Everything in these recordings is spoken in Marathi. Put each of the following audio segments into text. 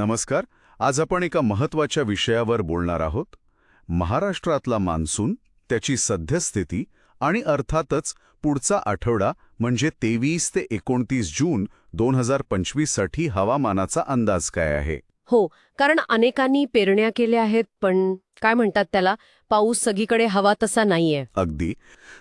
नमस्कार. आज आपण एका महत्त्वाच्या विषयावर बोलणार आहोत. महाराष्ट्रातला मान्सून त्याची सद्यस्थिती आणि अर्थातच पुढचा आठवडा म्हणजे तेवीस ते एकोणतीस जून दोन हजार पंचवीससाठी हवामानाचा अंदाज काय आहे? हो कारण अनेकांनी पेरण्या केल्या आहेत पण काय म्हणतात त्याला? पाऊस सगळीकडे हवा तसा नाहीये. अगदी.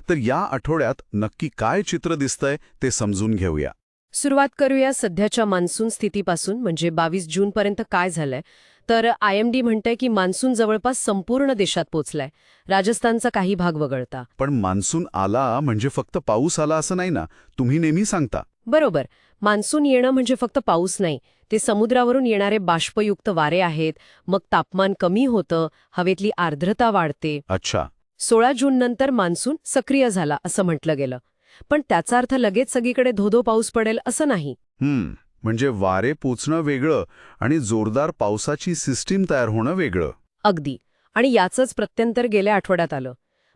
तर या आठवड्यात नक्की काय चित्र दिसतंय ते समजून घेऊया. सुरुवात करूया सध्याच्या मान्सून स्थितीपासून म्हणजे बावीस जूनपर्यंत काय झालंय? तर आय एम डी म्हणतंय की मान्सून जवळपास संपूर्ण देशात पोचलाय. राजस्थानचा काही भाग वगळता. पण मान्सून आला म्हणजे फक्त पाऊस आला असं नाही ना? तुम्ही नेहमी सांगता. बरोबर. मान्सून येणं म्हणजे फक्त पाऊस नाही. ते समुद्रावरून येणारे बाष्पयुक्त वारे आहेत. मग तापमान कमी होतं. हवेतली आर्द्रता वाढते. अच्छा. सोळा जून नंतर मान्सून सक्रिय झाला असं म्हटलं गेलं. पण त्याचा अर्थ लगेच सगळीकडे धोधो पाऊस पडेल असं नाही. हम्म म्हणजे वारे पोचणं वेगळं आणि जोरदार पावसाची सिस्टीम तयार होणं वेगळं. अगदी. आणि याचंच प्रत्यंतर गेल्या आठवड्यात आलं.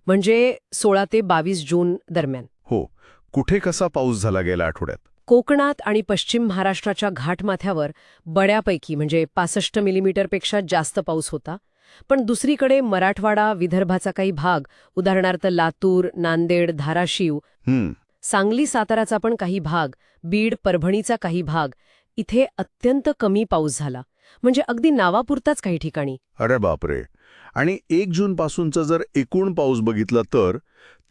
म्हणजे सोळा ते बावीस जून दरम्यान. हो कुठे कसा पाऊस झाला गेल्या आठवड्यात? कोकणात आणि पश्चिम महाराष्ट्राच्या घाटमाथ्यावर बड्यापैकी म्हणजे पासष्ट मिलीमीटरपेक्षा जास्त पाऊस होता. पण दुसरीकडे मराठवाडा विदर्भाचा काही भाग उदाहरणार्थ लातूर नांदेड धाराशिव सांगली साताराचा पण काही भाग बीड परभणीचा काही भाग इथे अत्यंत कमी पाऊस झाला. म्हणजे अगदी नावापुरताच काही ठिकाणी. अरे बापरे! आणि एक जून पासूनचा जर एकूण पाऊस बघितला तर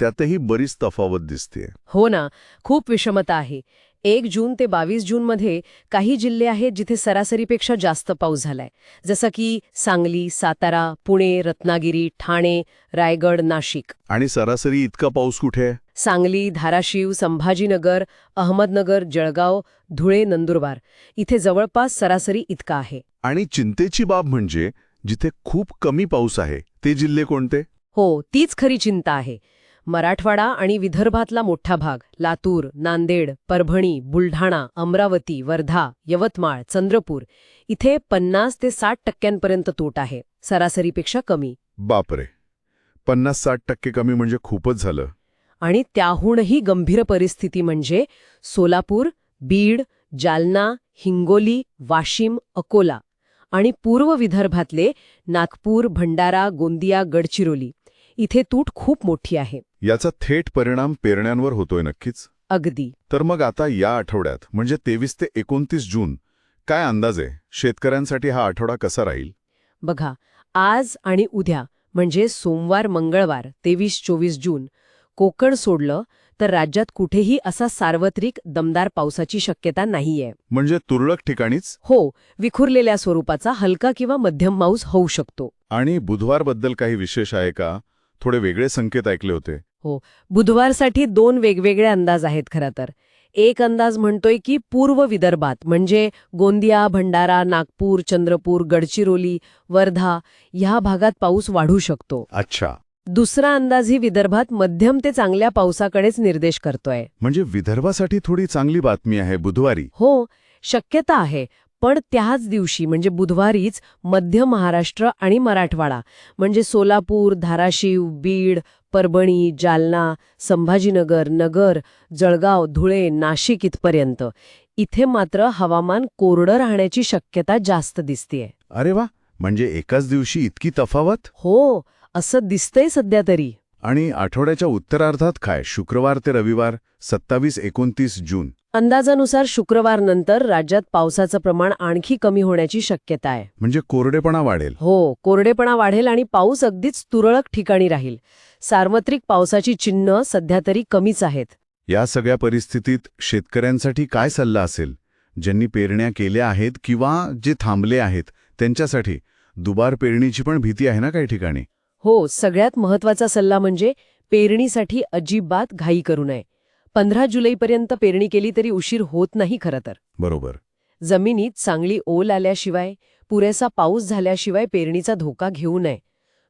त्यातही बरीच तफावत दिसते हो ना खूप विषमता आहे. एक जून ते बावीस जूनमध्ये काही जिल्हे आहेत जिथे सरासरीपेक्षा जास्त पाऊस झालाय. जसं की सांगली सातारा पुणे रत्नागिरी ठाणे रायगड नाशिक. आणि सरासरी इतका पाऊस कुठे आहे? सांगली धाराशिव संभाजीनगर अहमदनगर जळगाव धुळे नंदुरबार. इथे जवळपास सरासरी इतका आहे. आणि चिंतेची बाब म्हणजे जिथे खूप कमी पाऊस आहे ते जिल्हे कोणते? हो तीच खरी चिंता आहे. मराठवाडा आणि विदर्भातला मोठा भाग लातूर नांदेड परभणी बुलढाणा अमरावती वर्धा यवतमाळ चंद्रपूर इथे पन्नास ते साठ टक्क्यांपर्यंत तूट आहे. सरासरीपेक्षा कमी. बापरे. पन्नास साठ टक्के कमी म्हणजे खूपच झालं. आणि त्याहूनही गंभीर परिस्थिती म्हणजे सोलापूर बीड जालना हिंगोली वाशिम अकोला आणि पूर्व विदर्भातले नागपूर भंडारा गोंदिया गडचिरोली. इथे तूट खूप मोठी आहे. याचा थेट परिणाम पेरण्यांवर होतोय नक्कीच. अगदी. तर मग आता या आठवड्यात म्हणजे तेवीस ते एकोणतीस जून काय अंदाज आहे? शेतकऱ्यांसाठी हा आठवडा कसा राहील? बघा आज आणि उद्या म्हणजे सोमवार मंगळवार तेवीस चोवीस जून कोकण सोडलं तर राज्यात कुठेही असा सार्वत्रिक दमदार पावसाची शक्यता नाहीये. म्हणजे तुरळक ठिकाणीच? हो विखुरलेल्या स्वरूपाचा हलका किंवा मध्यम पाऊस होऊ शकतो. आणि बुधवारबद्दल काही विशेष आहे का? थोडे वेगळे संकेत ऐकले होते. बुधवारसाठी दोन वेगवेगळे अंदाज आहेत खरं तर. एक अंदाज म्हणतोय की पूर्व विदर्भात म्हणजे गोंदिया भंडारा नागपूर चंद्रपूर गडचिरोली वर्धा ह्या भागात पाऊस वाढू शकतो. अच्छा. दुसरा अंदाजही विदर्भात मध्यम ते चांगल्या पावसाकडेच निर्देश करतोय. म्हणजे विदर्भासाठी थोडी चांगली बातमी आहे बुधवारी. हो शक्यता आहे. पण त्याच दिवशी म्हणजे बुधवारीच मध्य महाराष्ट्र आणि मराठवाडा म्हणजे सोलापूर धाराशिव बीड परभणी जालना संभाजीनगर नगर जळगाव धुळे नाशिक इथपर्यंत. इथे मात्र हवामान कोरडं राहण्याची शक्यता जास्त दिसतेय. अरे वा! म्हणजे एकाच दिवशी इतकी तफावत? हो असं दिसतंय सध्या तरी. आणि आठवड्याच्या उत्तरार्धात काय? शुक्रवार ते रविवार सत्तावीस एकोणतीस जून. अंदाजानुसार शुक्रवार नंतर राज्यात पावसाचं प्रमाण आणखी कमी होण्याची शक्यता आहे. म्हणजे कोरडेपणा वाढेल. हो कोरडेपणा वाढेल आणि पाऊस अगदीच तुरळक ठिकाणी राहील. सार्वत्रिक पावसाची चिन्ह सध्या तरी कमीच आहेत. या सगळ्या परिस्थितीत शेतकऱ्यांसाठी काय सल्ला असेल? ज्यांनी पेरण्या केल्या आहेत किंवा जे थांबले आहेत त्यांच्यासाठी दुबार पेरणीची पण भीती आहे ना काही ठिकाणी? हो सगळ्यात महत्त्वाचा सल्ला म्हणजे पेरणीसाठी अजिबात घाई करू नये. पंधरा जुलैपर्यंत पेरणी केली तरी उशीर होत नाही खरं तर. बरोबर. जमिनीत चांगली ओल आल्याशिवाय पुरेसा पाऊस झाल्याशिवाय पेरणीचा धोका घेऊ नये.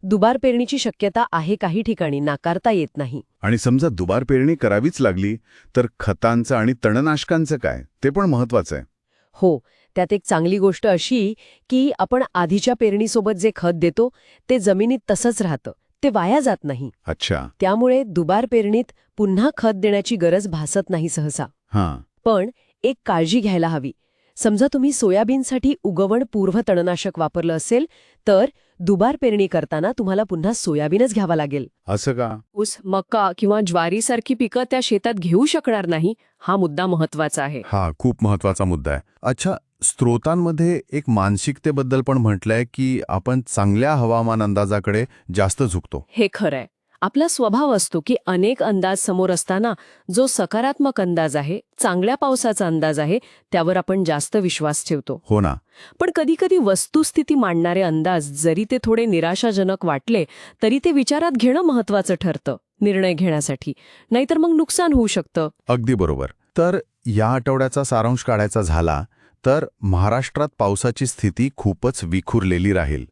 दुबार पेरणीची शक्यता आहे काही ठिकाणी नाकारता येत नाही. आणि समजा दुबार पेरणी करावीच लागली तर खतांचं आणि तणनाशकांचं काय? ते पण महत्वाचं आहे. हो त्यात एक चांगली गोष्ट अशी की आपण आधीच्या पेरणीसोबत जे खत देतो ते जमिनीत तसंच राहतं. ते वाया जात नाही. अच्छा. त्यामुळे दुबार पेरणीत पुन्हा खत देण्याची गरज भासत नाही सहसा. हां. पण एक काळजी घ्यायला हवी. समजा तुम्ही सोयाबीनसाठी उगवण पूर्व तणनाशक वापरलं असेल तर दुबार पेरणी करताना तुम्हाला पुन्हा सोयाबीनच घ्यावा लागेल. असं का? ऊस मका किंवा ज्वारीसारखी पिकं त्या शेतात घेऊ शकणार नाही हा मुद्दा महत्त्वाचा आहे. हा खूप महत्त्वाचा मुद्दा आहे. अच्छा स्त्रोतांमध्ये एक मानसिकतेबद्दल पण म्हटलंय की आपण चांगल्या हवामान अंदाजाकडे जास्त झुकतो. हे खरंय. आपला स्वभाव असतो की अनेक अंदाज समोर असताना जो सकारात्मक अंदाज आहे चांगल्या पावसाचा अंदाज आहे त्यावर आपण जास्त विश्वास ठेवतो. हो ना. पण कधीकधी वस्तुस्थिती मांडणारे अंदाज जरी ते थोडे निराशाजनक वाटले तरी ते विचारात घेणं महत्वाचं ठरतं निर्णय घेण्यासाठी. नाहीतर मग नुकसान होऊ शकतं. अगदी बरोबर. तर या आठवड्याचा सारांश काढायचा झाला तर महाराष्ट्रात पावसाची स्थिती खूपच विखुरलेली राहील.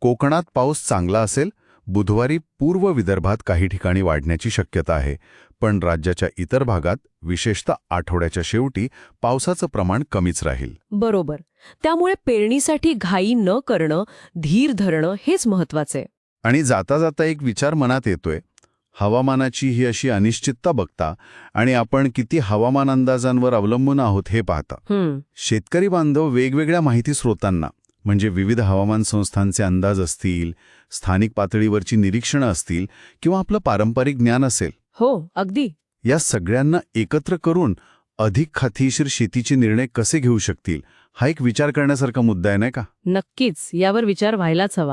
कोकणात पाऊस चांगला असेल बुधवारी पूर्व विदर्भात काही ठिकाणी वाढण्याची शक्यता आहे पण राज्याच्या इतर भागात विशेषतः आठवड्याच्या शेवटी पावसाचं प्रमाण कमीच राहील. बरोबर. त्यामुळे पेरणीसाठी घाई न करणं धीर धरणं हेच महत्त्वाचे आणि जाता जाता एक विचार मनात येतोय हवामानाची ही अशी अनिश्चितता बघता आणि आपण किती हवामान अंदाजांवर अवलंबून आहोत हे पाहता. शेतकरी बांधव वेगवेगळ्या माहिती स्रोतांना म्हणजे विविध हवामान संस्थांचे अंदाज असतील स्थानिक पातळीवरची निरीक्षणं असतील किंवा आपलं पारंपरिक ज्ञान असेल. हो अगदी. या सगळ्यांना एकत्र करून अधिक खात्रीशीर शेतीचे निर्णय कसे घेऊ शकतील हा एक विचार करण्यासारखा मुद्दा आहे नाही का? नक्कीच यावर विचार व्हायलाच हवा.